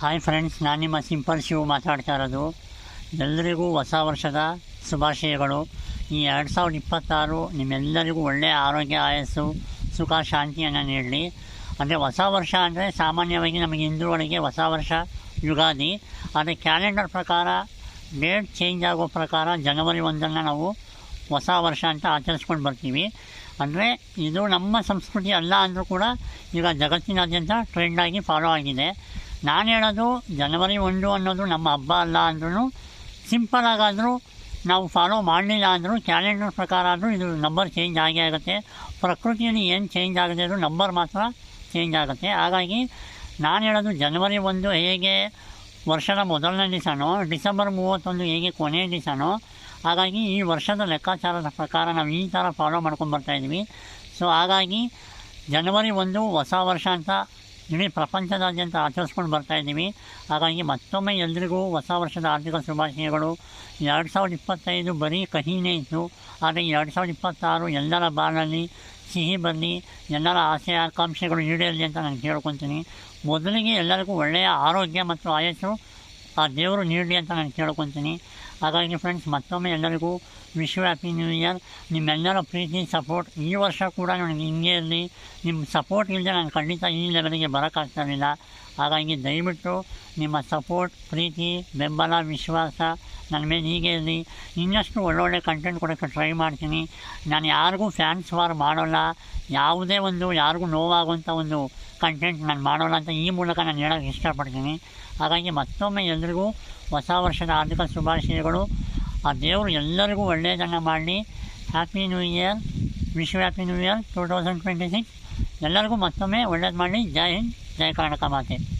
Hi friends ನಾನು ನಿಮ್ಮ simple Shiv ಮಾತಾಡ್ತಾ ಇರೋದು. ಎಲ್ಲರಿಗೂ ಹೊಸ ವರ್ಷದ ಶುಭಾಶಯಗಳು. ಈ ಎರಡು ಸಾವಿರದ ಇಪ್ಪತ್ತಾರು ನಿಮ್ಮೆಲ್ಲರಿಗೂ ಒಳ್ಳೆಯ ಆರೋಗ್ಯ, ಆಯಸ್ಸು, ಸುಖ, ಶಾಂತಿಯನ್ನು ನೀಡಲಿ. ಅಂದರೆ ಹೊಸ ವರ್ಷ ಅಂದರೆ ಸಾಮಾನ್ಯವಾಗಿ ನಮಗೆ ಹಿಂದೂಗಳಿಗೆ ಹೊಸ ವರ್ಷ ಯುಗಾದಿ. ಆದರೆ ಕ್ಯಾಲೆಂಡರ್ ಪ್ರಕಾರ ಡೇಟ್ ಚೇಂಜ್ ಆಗೋ ಪ್ರಕಾರ ಜನವರಿ ಒಂದನ್ನು ನಾವು ಹೊಸ ವರ್ಷ ಅಂತ ಆಚರಿಸ್ಕೊಂಡು ಬರ್ತೀವಿ. ಅಂದರೆ ಇದು ನಮ್ಮ ಸಂಸ್ಕೃತಿ ಅಲ್ಲ ಅಂದರೂ ಕೂಡ ಈಗ ಜಗತ್ತಿನಾದ್ಯಂತ ಟ್ರೆಂಡಾಗಿ ಫಾಲೋ ಆಗಿದೆ. ನಾನು ಹೇಳೋದು ಜನವರಿ ಒಂದು ಅನ್ನೋದು ನಮ್ಮ ಹಬ್ಬ ಅಲ್ಲ ಅಂದ್ರೂ ಸಿಂಪಲ್ ಆಗಾದರೂ ನಾವು ಫಾಲೋ ಮಾಡಲಿಲ್ಲ ಅಂದರೂ ಕ್ಯಾಲೆಂಡರ್ ಪ್ರಕಾರ ಆದರೂ ಇದು ನಂಬರ್ ಚೇಂಜ್ ಆಗೇ ಆಗುತ್ತೆ. ಪ್ರಕೃತಿಯಲ್ಲಿ ಏನು ಚೇಂಜ್ ಆಗುತ್ತೆ ಅದು ನಂಬರ್ ಮಾತ್ರ ಚೇಂಜ್ ಆಗುತ್ತೆ. ಹಾಗಾಗಿ ನಾನು ಹೇಳೋದು ಜನವರಿ ಒಂದು ಹೇಗೆ ವರ್ಷದ ಮೊದಲನೇ ದಿವಸನೋ ಡಿಸೆಂಬರ್ ಮೂವತ್ತೊಂದು ಹೇಗೆ ಕೊನೆಯ ದಿವಸನೋ ಹಾಗಾಗಿ ಈ ವರ್ಷದ ಲೆಕ್ಕಾಚಾರದ ಪ್ರಕಾರ ನಾವು ಈ ಥರ ಫಾಲೋ ಮಾಡ್ಕೊಂಡು ಬರ್ತಾಯಿದ್ವಿ ಸೊ ಹಾಗಾಗಿ ಜನವರಿ ಒಂದು ಹೊಸ ವರ್ಷ ಅಂತ ಇಡೀ ಪ್ರಪಂಚದಾದ್ಯಂತ ಆಚರಿಸ್ಕೊಂಡು ಬರ್ತಾ ಇದ್ದೀವಿ. ಹಾಗಾಗಿ ಮತ್ತೊಮ್ಮೆ ಎಲ್ರಿಗೂ ಹೊಸ ವರ್ಷದ ಆರ್ಥಿಕ ಶುಭಾಶಯಗಳು. ಎರಡು ಸಾವಿರದ ಇಪ್ಪತ್ತೈದು ಬರೀ ಕಹಿನೇ ಇತ್ತು. ಆದರೆ ಎರಡು ಸಾವಿರದ ಇಪ್ಪತ್ತಾರು ಎಲ್ಲರ ಬಾಳಲ್ಲಿ ಸಿಹಿ ಬರಲಿ, ಎಲ್ಲರ ಆಸೆ ಆಕಾಂಕ್ಷೆಗಳು ಈಡೇರಲಿ ಅಂತ ನಾನು ಕೇಳ್ಕೊತೀನಿ. ಮೊದಲಿಗೆ ಎಲ್ಲರಿಗೂ ಒಳ್ಳೆಯ ಆರೋಗ್ಯ ಮತ್ತು ಆಯಸ್ಸು ಆ ದೇವರು ನೀಡಲಿ ಅಂತ ನಾನು ಕೇಳ್ಕೊತೀನಿ. ಹಾಗಾಗಿ ಫ್ರೆಂಡ್ಸ್ ಮತ್ತೊಮ್ಮೆ ಎಲ್ಲರಿಗೂ ವಿಶ್ವ ಹ್ಯಾಪಿ ನ್ಯೂ ಇಯರ್ ನಿಮ್ಮೆಲ್ಲರ ಪ್ರೀತಿ ಸಪೋರ್ಟ್ ಈ ವರ್ಷ ಕೂಡ ನನಗೆ ಹಿಂಗೆ ಇರಲಿ. ನಿಮ್ಮ ಸಪೋರ್ಟ್ ಇಲ್ಲದೆ ನಾನು ಖಂಡಿತ ಈ ಲೆವೆಲ್ಗೆ ಬರೋಕ್ಕಾಗ್ತಾಯಿರಲಿಲ್ಲ ಹಾಗಾಗಿ ದಯವಿಟ್ಟು ನಿಮ್ಮ ಸಪೋರ್ಟ್ ಪ್ರೀತಿ, ಬೆಂಬಲ, ವಿಶ್ವಾಸ ನನ್ನ ಮೇಲೆ ಹೀಗೆ ಇರಲಿ. ಇನ್ನಷ್ಟು ಒಳ್ಳೊಳ್ಳೆ ಕಂಟೆಂಟ್ ಕೊಡೋಕ್ಕೆ ಟ್ರೈ ಮಾಡ್ತೀನಿ. ನಾನು ಯಾರಿಗೂ ಫ್ಯಾನ್ಸ್ ವಾರ್ ಮಾಡೋಲ್ಲ. ಯಾವುದೇ ಒಂದು, ಯಾರಿಗೂ ನೋವಾಗುವಂಥ ಒಂದು ಕಂಟೆಂಟ್ ನಾನು ಮಾಡೋಣ ಅಂತ ಈ ಮೂಲಕ ನಾನು ಹೇಳೋಕೆ ಇಷ್ಟಪಡ್ತೀನಿ. ಹಾಗಾಗಿ ಮತ್ತೊಮ್ಮೆ ಎಲ್ರಿಗೂ ಹೊಸ ವರ್ಷದ ಆರ್ಥಿಕ ಶುಭಾಶಯಗಳು. ಆ ದೇವರು ಎಲ್ಲರಿಗೂ ಒಳ್ಳೆಯದನ್ನು ಮಾಡಲಿ. Happy new year wish happy new year two thousand twenty six ಎಲ್ಲರಿಗೂ ಮತ್ತೊಮ್ಮೆ ಒಳ್ಳೇದು ಮಾಡಲಿ. ಜೈ ಹಿಂದ್. ಜೈ ಕರ್ನಾಟಕ ಮಾತೆ.